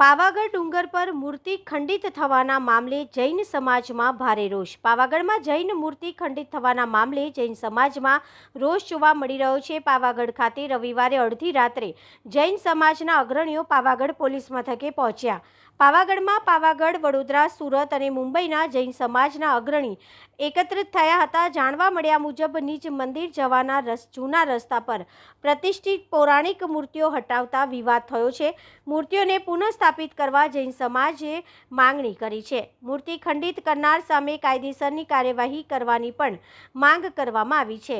પાવાગઢ ડુંગર પર મૂર્તિ ખંડિત થવાના મામલે જૈન સમાજમાં ભારે રોષ. પાવાગઢમાં જૈન મૂર્તિ ખંડિત થવાના મામલે જૈન સમાજમાં રોષ જોવા મળી રહ્યો છે. પાવાગઢ ખાતે રવિવારે અડધી રાત્રે જૈન સમાજના અગ્રણીઓ પાવાગઢ પોલીસ મથકે પહોંચ્યા. પાવાગઢમાં પાવાગઢ, વડોદરા, સુરત અને મુંબઈના જૈન સમાજના અગ્રણી એકત્રિત થયા હતા. જાણવા મળ્યા મુજબ નીચ મંદિર જવાના રસ, જૂના રસ્તા પર પ્રતિષ્ઠિત પૌરાણિક મૂર્તિઓ હટાવતા વિવાદ થયો છે. મૂર્તિઓને પુનઃસ્થાપિત કરવા જૈન સમાજે માંગણી કરી છે. મૂર્તિ ખંડિત કરનાર સામે કાયદેસરની કાર્યવાહી કરવાની પણ માંગ કરવામાં આવી છે.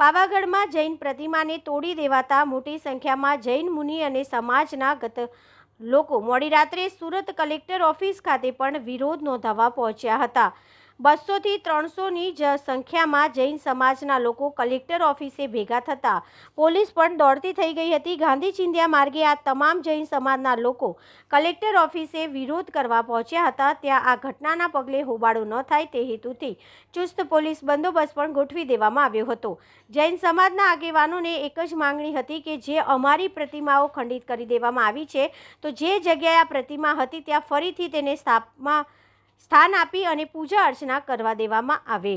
પાવાગઢમાં જૈન પ્રતિમાને તોડી દેવાતા મોટી સંખ્યામાં જૈન મુનિ અને સમાજના ગત લોકો મોડી રાત્રે સુરત કલેક્ટર ઓફિસ ખાતે પણ વિરોધ નોંધાવવા પહોંચ્યા હતા. બસોથી ત્રણસોની જ સંખ્યામાં જૈન સમાજના લોકો કલેક્ટર ઓફિસે ભેગા થતા. પોલીસ પણ દોડતી થઈ ગઈ હતી. ગાંધી ચિંધ્યા માર્ગે આ તમામ જૈન સમાજના લોકો કલેક્ટર ઓફિસે વિરોધ કરવા પહોંચ્યા હતા. ત્યાં આ ઘટનાના પગલે હોબાળો ન થાય તે હેતુથી ચુસ્ત પોલીસ બંદોબસ્ત પણ ગોઠવી દેવામાં આવ્યો હતો. જૈન સમાજના આગેવાનોને એક જ માંગણી હતી કે જે અમારી પ્રતિમાઓ ખંડિત કરી દેવામાં આવી છે, તો જે જગ્યાએ આ પ્રતિમા હતી, ત્યાં ફરીથી તેને સ્થાપમાં સ્થાન આપી અને પૂજા અર્ચના કરવા દેવામાં આવે.